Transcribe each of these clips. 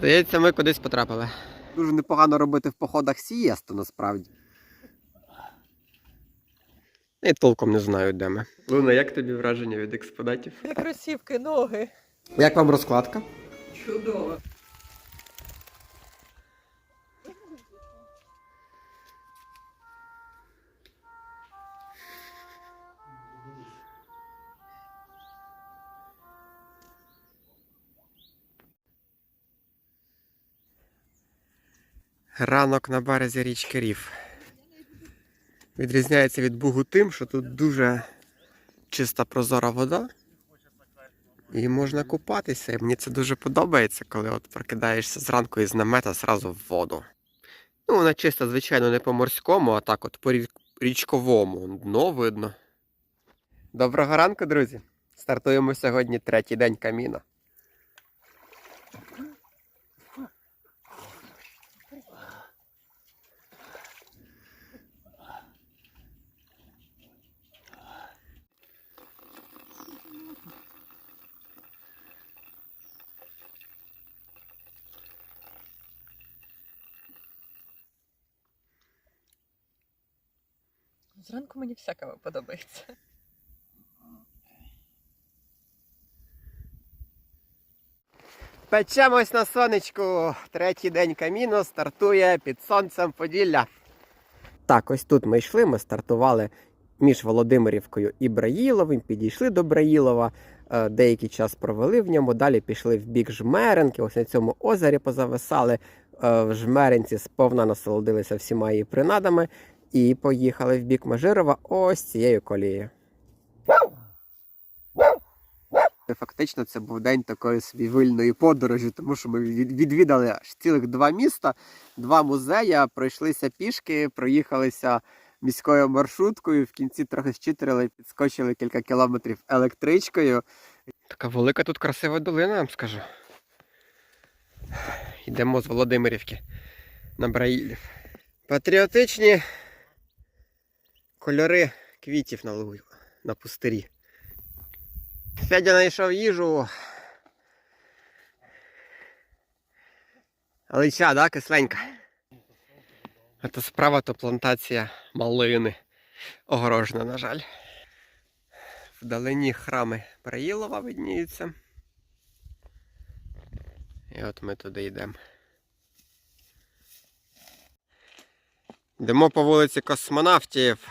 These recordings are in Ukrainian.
Здається, ми кудись потрапили. Дуже непогано робити в походах сієсту, насправді. І толком не знаю, де ми. Луна, як тобі враження від експонатів? Як кросівки, ноги. Як вам розкладка? Чудово. Ранок на березі річки Рів. Відрізняється від Бугу тим, що тут дуже чиста прозора вода. І можна купатися. І мені це дуже подобається, коли от прокидаєшся зранку із намета зразу в воду. Ну, вона чиста, звичайно, не по морському, а так от по річковому. Дно видно. Доброго ранку, друзі! Стартуємо сьогодні третій день каміна. Зранку мені всякого подобається. Печемось на сонечку. Третій день каміну стартує під сонцем Поділля. Так, ось тут ми йшли. Ми стартували між Володимирівкою і Браїловим, підійшли до Браїлова, е, деякий час провели в ньому. Далі пішли в бік Жмеренки. Ось на цьому озері позависали. Е, В Жмеренці сповна насолодилися всіма її принадами і поїхали в бік Межирова ось цією колією. Фактично, це був день такої собі вильної подорожі, тому що ми відвідали аж цілих два міста, два музеї, пройшлися пішки, проїхалися міською маршруткою. В кінці трохи щитрили, підскочили кілька кілометрів електричкою. Така велика тут красива долина, я вам скажу. Йдемо з Володимирівки на Браїлів. Патріотичні кольори квітів на лугу, на пустирі. Федя знайшов їжу. Алича, да, кисленька? А то справа то плантація малини. Огорожена, на жаль. Вдалині храми Браїлова видніються. І от ми туди йдемо. Йдемо по вулиці космонавтів.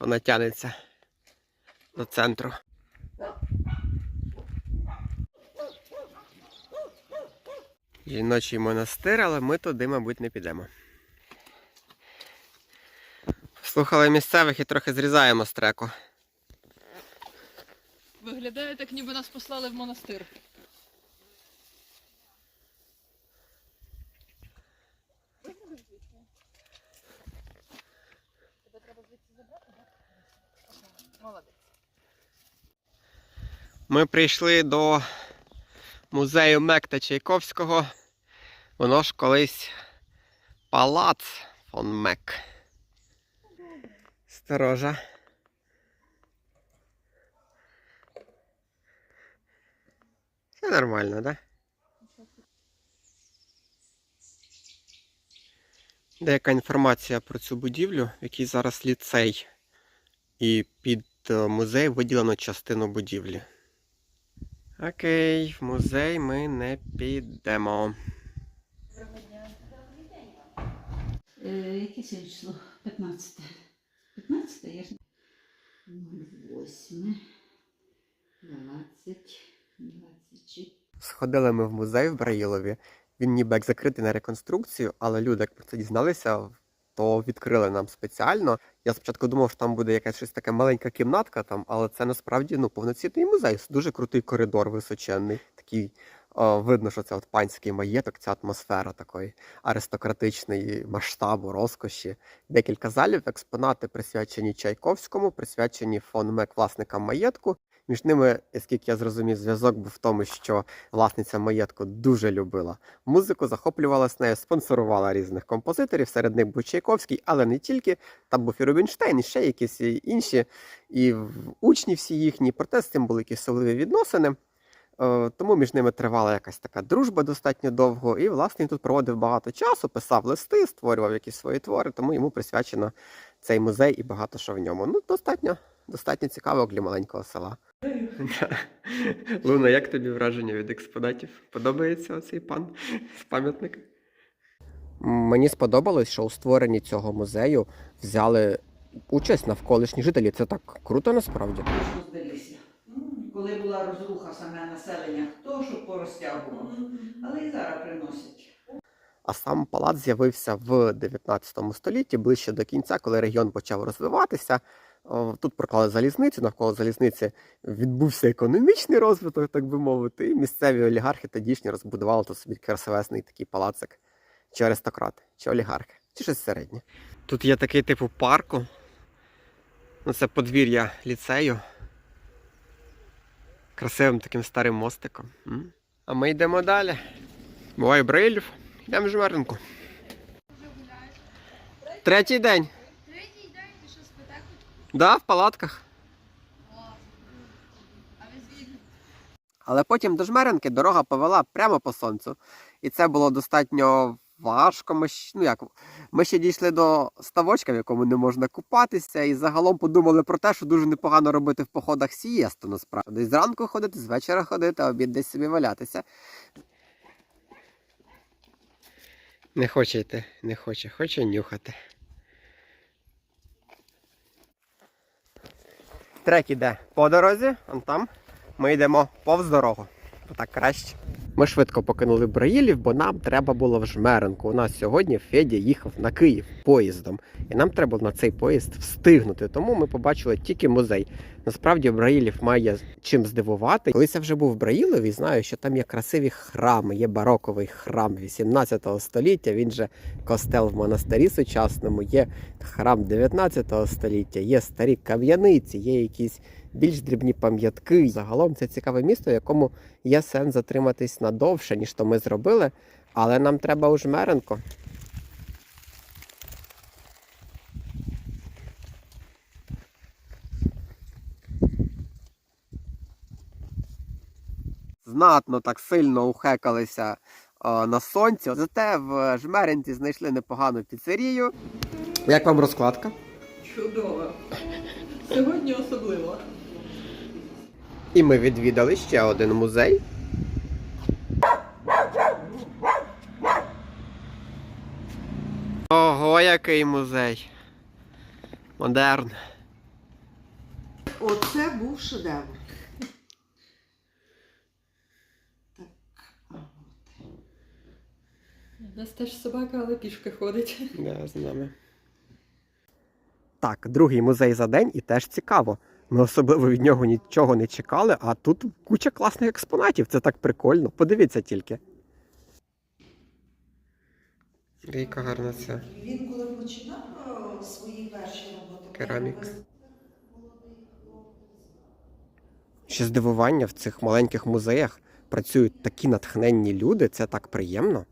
Вона тянеться до центру. Жіночий монастир, але ми туди, мабуть, не підемо. Слухали місцевих і трохи зрізаємо з треку. Виглядає так, ніби нас послали в монастир. Молодець. Ми прийшли до музею Мекта Чайковського. Воно ж колись палац фон Мек. Сторожа. Все нормально, да? Деяка інформація про цю будівлю, в якій зараз ліцей. І під музей виділено частину будівлі. Окей, в музей ми не підемо. Е, яке сьогодні число? 15. 15, я ж 08, 20, 24. Сходили ми в музей в Браїлові. Він ніби як закритий на реконструкцію, але люди, як про це дізналися, то відкрили нам спеціально. Я спочатку думав, що там буде якась щось така маленька кімнатка там, але це насправді ну, повноцінний музей. Дуже крутий коридор височенний. Такий о, видно, що це от панський маєток, ця атмосфера такої аристократичної масштабу, розкоші. Декілька залів, експонати присвячені Чайковському, присвячені фон Мек власникам маєтку. Між ними, скільки я зрозумів, зв'язок був в тому, що власниця маєтку дуже любила музику, захоплювалася нею, спонсорувала різних композиторів. Серед них був Чайковський, але не тільки. Там був і Рубінштейн, і ще якісь інші, і учні всі їхні. Проте з цим були якісь особливі відносини. Е, Тому між ними тривала якась така дружба достатньо довго. І, власне, він тут проводив багато часу, писав листи, створював якісь свої твори, тому йому присвячено цей музей і багато що в ньому. Ну, достатньо, достатньо цікаво для маленького села. Луна, як тобі враження від експонатів? Подобається оцей пан з пам'ятника? Мені сподобалось, що у створенні цього музею взяли участь навколишні жителі. Це так круто насправді. Тож. Ну, Коли була розруха саме населення, хто що порозтягував. Але і зараз приносять. А сам палац з'явився в 19 столітті, ближче до кінця, коли регіон почав розвиватися. Тут проклали залізницю, навколо залізниці відбувся економічний розвиток, так би мовити, і місцеві олігархи тодішні розбудували тут собі красивесний такий палацик. Чи аристократи, чи олігархи, чи щось середнє. Тут є такий типу парку. Ну, це подвір'я ліцею. Красивим таким старим мостиком. А ми йдемо далі. Буває Брилів. Йдемо в жмеринку. Третій день. Третій день ти що спитати? Да, в палатках. Але потім до жмеринки дорога повела прямо по сонцю. І це було достатньо важко. Ми, щ- ну як, ми ще дійшли до ставочка, в якому не можна купатися, і загалом подумали про те, що дуже непогано робити в походах сієсту, насправді. Десь Зранку ходити, з вечора ходити, а обід десь собі валятися. Не хоче йти, не хоче, хоче нюхати. Трек іде по дорозі, он там. Ми йдемо повз дорогу. Так краще. Ми швидко покинули Браїлів, бо нам треба було в Жмеренку. У нас сьогодні Федя їхав на Київ поїздом. І нам треба на цей поїзд встигнути. Тому ми побачили тільки музей. Насправді Браїлів має чим здивувати. Колись я вже був в Браїлові, знаю, що там є красиві храми. Є бароковий храм 18 століття. Він же костел в монастирі сучасному. Є храм 19 століття, є старі кам'яниці, є якісь більш дрібні пам'ятки. Загалом це цікаве місто, в якому є сенс затриматись надовше, ніж то ми зробили. Але нам треба у Жмеренко. Знатно так сильно ухекалися е, на сонці. Зате в Жмеренці знайшли непогану піцерію. Як вам розкладка? Чудово. Сьогодні особливо. І ми відвідали ще один музей. Ого, який музей. Модерн. Оце був шедевр. Так, а от. У нас теж собака, але пішки ходить. Да, з нами. Так, другий музей за день і теж цікаво. Ми особливо від нього нічого не чекали, а тут куча класних експонатів. Це так прикольно. Подивіться тільки. Яка гарна це. Він коли починав е, свої перші роботи, Керамік. Ще здивування в цих маленьких музеях працюють такі натхненні люди, це так приємно.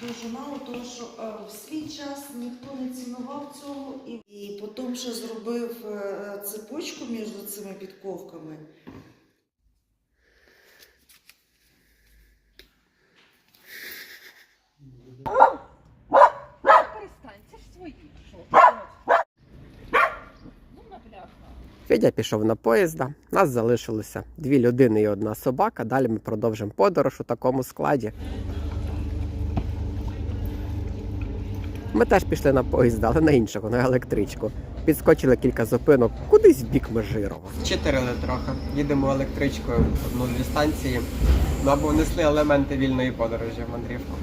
Дуже мало, тому що е, в свій час ніхто не цінував цього, і, і потім ще зробив е, цепочку між цими підковками. Перестань, це ж твої. Що? Ну. Федя пішов на поїзда. Нас залишилося дві людини і одна собака. Далі ми продовжимо подорож у такому складі. Ми теж пішли на поїзд, але на іншого, на електричку. Підскочили кілька зупинок кудись в бік Межирова. Вчитирили трохи. Їдемо електричкою одну-дві станції. Ну або несли елементи вільної подорожі в мандрівку.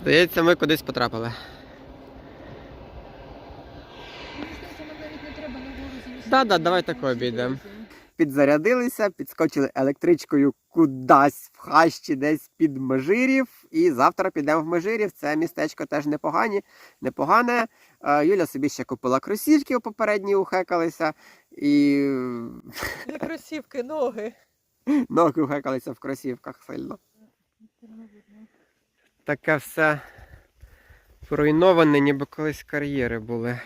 Здається, ми кудись потрапили. Да-да, давай тако обійдемо. Підзарядилися, підскочили електричкою кудись в хащі, десь під Межирів. І завтра підемо в Межирів. Це містечко теж непогані, непогане. Е, Юля собі ще купила кросівки попередні ухекалися. І Не кросівки, ноги. ноги ухекалися в кросівках сильно. Таке все Поруйновані, ніби колись кар'єри були.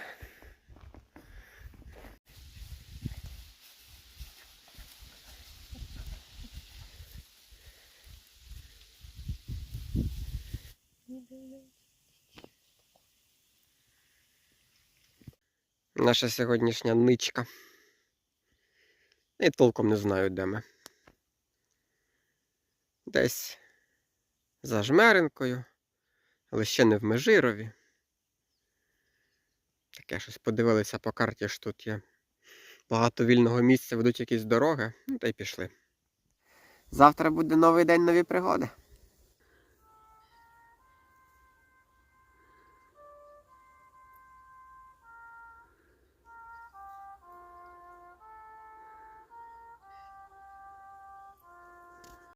Наша сьогоднішня ничка. І толком не знаю, де ми. Десь за жмеринкою, але ще не в Межирові. Таке щось подивилися по карті, що тут є багато вільного місця, ведуть якісь дороги, ну та й пішли. Завтра буде новий день, нові пригоди.